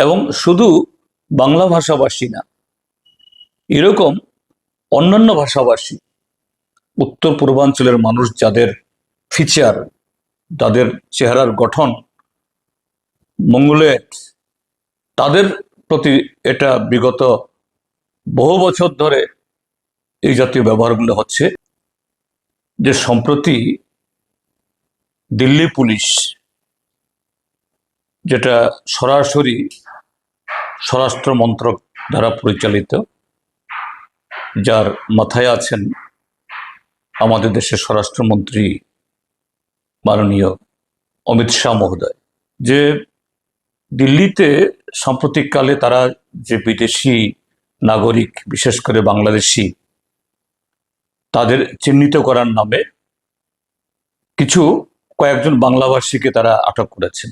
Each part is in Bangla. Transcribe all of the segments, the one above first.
এবং শুধু বাংলা ভাষাভাষী না, এরকম অন্যান্য ভাষাভাষী, উত্তর পূর্বাঞ্চলের মানুষ যাদের ফিচার তাদের চেহারার গঠন মঙ্গলেট তাদের প্রতি এটা বিগত বহু বছর ধরে এই জাতীয় ব্যবহারগুলো হচ্ছে যে সম্প্রতি দিল্লি পুলিশ যেটা সরাসরি স্বরাষ্ট্র মন্ত্রক দ্বারা পরিচালিত, যার মাথায় আছেন আমাদের দেশের স্বরাষ্ট্রমন্ত্রী মাননীয় অমিত শাহ মহোদয়, যে দিল্লিতে সাম্প্রতিককালে তারা যে বিদেশি নাগরিক, বিশেষ করে বাংলাদেশি, তাদের চিহ্নিত করার নামে কিছু কয়েকজন বাংলাভাষীকে তারা আটক করেছেন।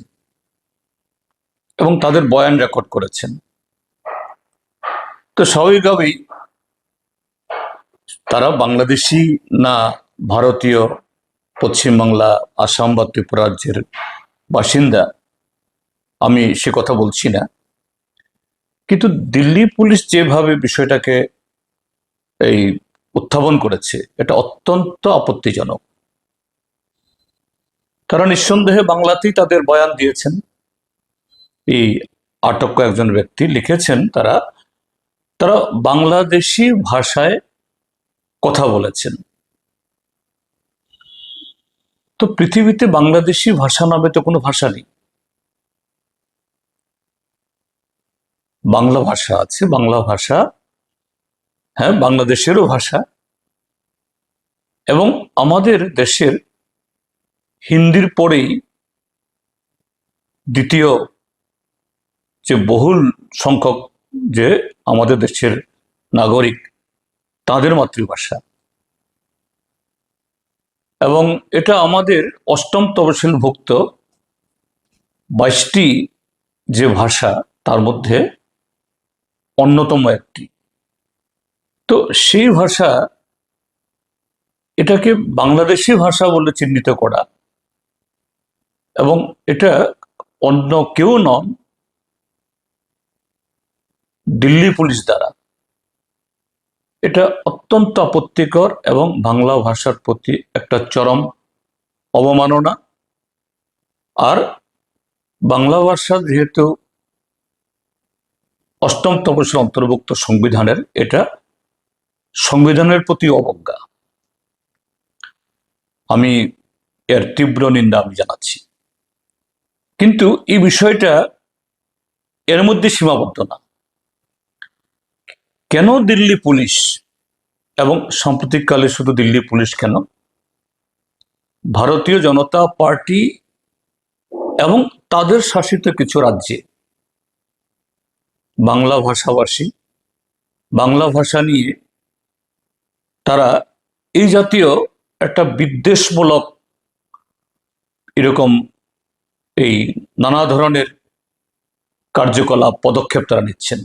এবং তাদের বয়ান রেকর্ড করেছেন। তো স্বাভাবিকভাবেই তারা বাংলাদেশি না ভারতীয়, পশ্চিমবাংলা, আসাম বা ত্রিপুরা রাজ্যের বাসিন্দা আমি সে কথা বলছি না। কিন্তু দিল্লি পুলিশ যেভাবে বিষয়টাকে এই উত্থাপন করেছে, এটা অত্যন্ত আপত্তিজনক। তারা নিঃসন্দেহে বাংলাতেই তাদের বয়ান দিয়েছেন। এই আটক একজন ব্যক্তি লিখেছেন তারা তারা বাংলাদেশি ভাষায় কথা বলেছেন। তো পৃথিবীতে বাংলাদেশি ভাষা নামে তো কোনো ভাষা নেই। বাংলা ভাষা আছে, বাংলা ভাষা হ্যাঁ বাংলাদেশেরও ভাষা। এবং আমাদের দেশের হিন্দির পরেই দ্বিতীয় যে বহুল সংখ্যক যে আমাদের দেশের নাগরিক, তাদের মাতৃভাষা। এবং এটা আমাদের অষ্টম তহসিলভুক্ত বাইশটি যে ভাষা, তার মধ্যে অন্যতম একটি। তো সেই ভাষা এটাকে বাংলাদেশি ভাষা বলে চিহ্নিত করা। এবং এটা অন্য কেউ নন দিল্লি পুলিশ দ্বারা। এটা অত্যন্ত আপত্তিকর এবং বাংলা ভাষার প্রতি একটা চরম অবমাননা। আর বাংলা ভাষা যেহেতু অষ্টম তপসের অন্তর্ভুক্ত সংবিধানের, এটা সংবিধানের প্রতি অবজ্ঞা। আমি এর তীব্র নিন্দা আমি জানাচ্ছি। কিন্তু এই বিষয়টা এর মধ্যে সীমাবদ্ধ না। কেন দিল্লি পুলিশ? এবং সাম্প্রতিককালে শুধু দিল্লি পুলিশ কেন? ভারতীয় জনতা পার্টি এবং তাদের শাসিত কিছু রাজ্যে। বাংলা ভাষাভাষী, বাংলা ভাষা নিয়ে তারা এই জাতীয় একটা বিদ্বেষমূলক এরকম এই নানা ধরনের কার্যকলাপ, পদক্ষেপ তারা নিচ্ছেন।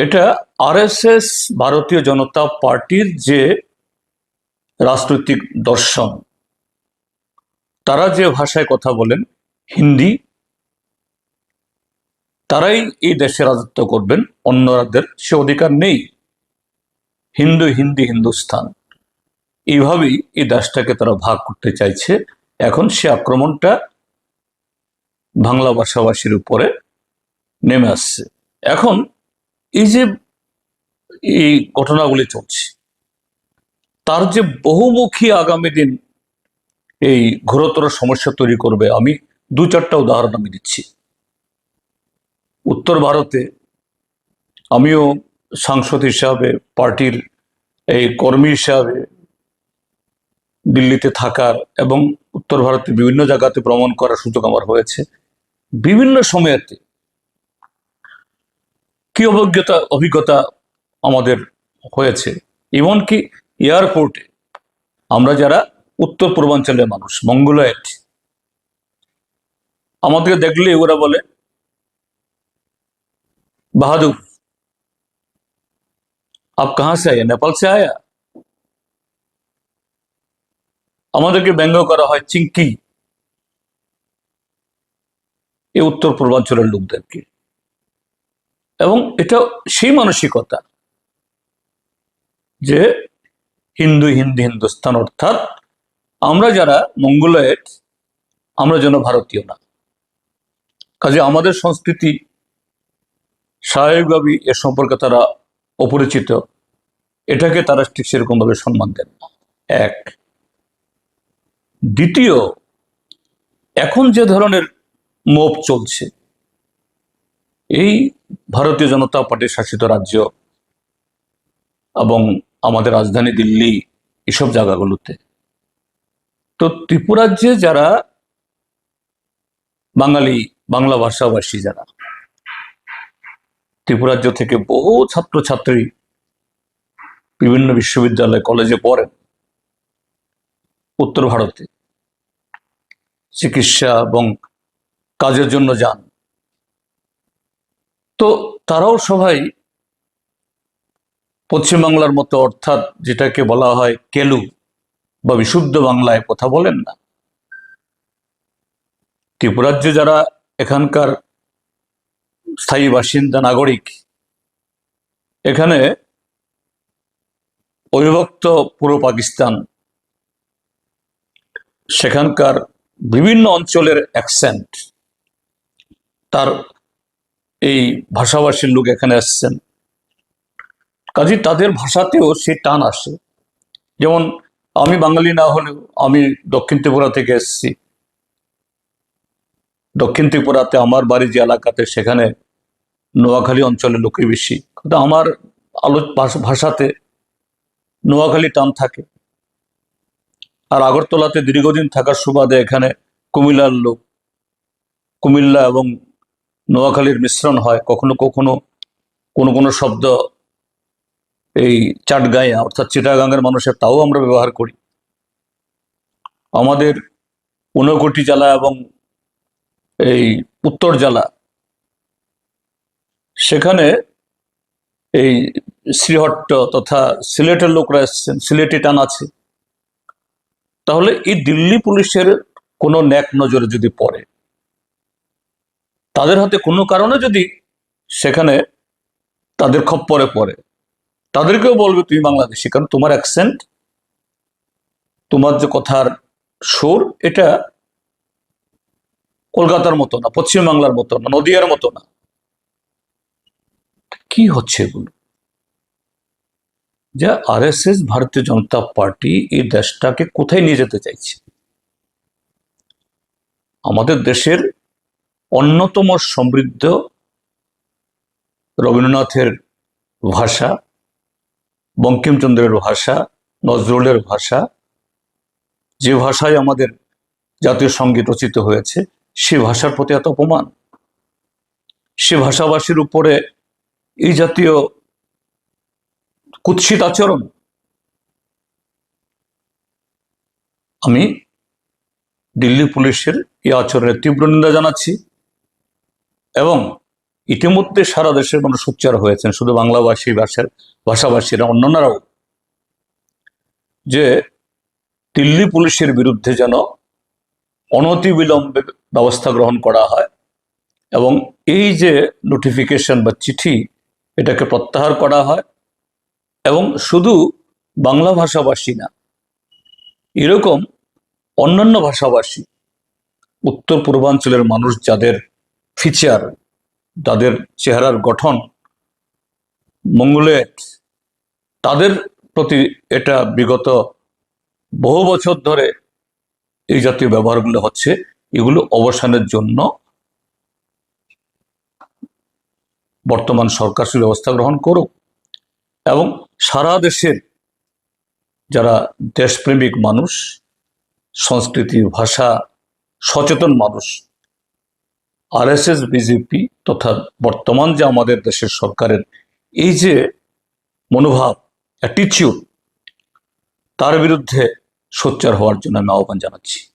এটা আরএসএস ভারতীয় জনতা পার্টির যে রাজনৈতিক দর্শন, তারা যে ভাষায় কথা বলেন, হিন্দি, তারাই এই দেশে রাজত্ব করবেন অন্য রাজ্যের সে অধিকার নেই। হিন্দু, হিন্দি হিন্দুস্তান এইভাবেই এই দেশটাকে তারা ভাগ করতে চাইছে। এখন সে আক্রমণটা বাংলা ভাষাভাষীর উপরে নেমে আসছে। এখন এই যে এই ঘটনাগুলি চলছে, তার যে বহুমুখী আগামী দিন এই ঘোরতর সমস্যা তৈরি করবে, আমি দু চারটা উদাহরণ আমি দিচ্ছি। উত্তর ভারতে আমিও সাংসদ হিসাবে, পার্টির এই কর্মী হিসাবে দিল্লিতে থাকার এবং উত্তর ভারতে বিভিন্ন জায়গাতে ভ্রমণ করার সুযোগ আমার হয়েছে। বিভিন্ন সময়েতে কি অভিজ্ঞতা অভিজ্ঞতা আমাদের হয়েছে? এমনকি এয়ারপোর্টে আমরা যারা উত্তর পূর্বাঞ্চলের মানুষ মঙ্গলয়েট আমাদেরকে দেখলে ওরা বলে, বাহাদুর, আপ কাহা সে আয়া? নেপাল সে আয়া? আমাদেরকে ব্যঙ্গ করা হয় চিঙ্কি এই উত্তর পূর্বাঞ্চলের লোকদেরকে। এবং এটা সেই মানসিকতা যে হিন্দু হিন্দি হিন্দুস্তান অর্থাৎ আমরা যারা মঙ্গলয়েড, আমরা যেন ভারতীয় না। কাজে আমাদের সংস্কৃতি স্বাভাবিকভাবেই এ সম্পর্কে তারা অপরিচিত। এটাকে তারা ঠিক সেরকমভাবে সম্মান দেন না। এক। দ্বিতীয়, এখন যে ধরনের মোপ চলছে এই ভারতীয় জনতা পার্টির শাসিত রাজ্য এবং আমাদের রাজধানী দিল্লি এসব জায়গাগুলোতে। তো ত্রিপুরাজ্যে যারা বাঙালি, বাংলা ভাষাভাষী যারা, ত্রিপুরাজ্য থেকে বহু ছাত্রছাত্রী বিভিন্ন বিশ্ববিদ্যালয়, কলেজে পড়েন উত্তর ভারতে। চিকিৎসা এবং কাজের জন্য যান। তো তারাও সবাই পশ্চিমবাংলার মতো, অর্থাৎ যেটাকে বলা হয় কেলু বা বিশুদ্ধ বাংলায় কথা বলেন না। ত্রিপুরাজ্যে যারা এখানকার স্থায়ী বাসিন্দা, নাগরিক, এখানে অবিভক্ত পূর্ব পাকিস্তান, সেখানকার বিভিন্ন অঞ্চলের অ্যাকসেন্ট তার এই ভাষাভাষীর লোক এখানে আসছেন। কাজে তাদের ভাষাতেও সে টান আসে। যেমন আমি বাঙালি না হলেও আমি দক্ষিণ ত্রিপুরা থেকে এসেছি। দক্ষিণ ত্রিপুরাতে আমার বাড়ি যে এলাকাতে, সেখানে নোয়াখালী অঞ্চলের লোকই বেশি। কিন্তু আমার আলো ভাষাতে নোয়াখালী টান থাকে। আর আগরতলাতে দীর্ঘদিন থাকার সুবাদে এখানে কুমিল্লার লোক, কুমিল্লা এবং নোয়াখালীর মিশ্রণ হয়, কখনো কখনো কোনো কোনো শব্দ এই চাটগাঁয়া, অর্থাৎ চিটাগাঙ্গের মানুষের তাও আমরা ব্যবহার করি। আমাদের ঊনকোটি জেলা এবং এই উত্তর জেলা, সেখানে এই শ্রীহট্ট তথা সিলেটের লোকরা এসছেন, সিলেটি টান আছে। তাহলে এই দিল্লি পুলিশের কোনো ন্যাক নজরে যদি পড়ে তাদের হাতে কোনো কারণে যদি সেখানে তাদের খপ্পরে পড়ে, তাদেরকেও বলবে তুমি বাংলাদেশি, কারণ তোমার অ্যাকসেন্ট তোমার যে কথার সুর, এটা কলকাতার মতো না, পশ্চিমবাংলার মতো না, নদিয়ার মতো না। কি হচ্ছে এগুলো? যা আরএসএস ভারতীয় জনতা পার্টি এই দেশটাকে কোথায় নিয়ে যেতে চাইছে? আমাদের দেশের অন্যতম সমৃদ্ধ রবীন্দ্রনাথের ভাষা, বঙ্কিমচন্দ্রের ভাষা, নজরুলের ভাষা, যে ভাষায় আমাদের জাতীয় সংগীত রচিত হয়েছে, সে ভাষার প্রতি এত অপমান। সে ভাষাভাষীর উপরে এই জাতীয় কুৎসিত আচরণ আমি দিল্লি পুলিশের এই আচরণের তীব্র নিন্দা জানাচ্ছি। এবং ইতিমধ্যে সারা দেশের মানুষ সোচ্চার হয়েছেন, শুধু বাংলাভাষী ভাষার ভাষাভাষীরা অন্যান্যরাও। যে দিল্লি পুলিশের বিরুদ্ধে যেন অনতিবিলম্বে ব্যবস্থা গ্রহণ করা হয় এবং এই যে নোটিফিকেশন বা চিঠি, এটাকে প্রত্যাহার করা হয় এবং শুধু বাংলা ভাষাভাষী না, এরকম অন্যান্য ভাষাভাষী উত্তর পূর্বাঞ্চলের মানুষ যাদের ফিচার তাদের চেহারার গঠন মঙ্গলেট তাদের প্রতি এটা বিগত বহু বছর ধরে এই জাতীয় ব্যবহারগুলো হচ্ছে, এগুলো অবসানের জন্য বর্তমান সরকার সে ব্যবস্থা গ্রহণ করুক এবং সারা দেশের যারা দেশপ্রেমিক মানুষ, সংস্কৃতি, ভাষা, সচেতন মানুষ আরএসএস বিজেপি তথা বর্তমান যে আমাদের দেশের সরকারের এই যে মনোভাব অ্যাটিচিউড তার বিরুদ্ধে সোচ্চার হওয়ার জন্য আমি আহ্বান জানাচ্ছি।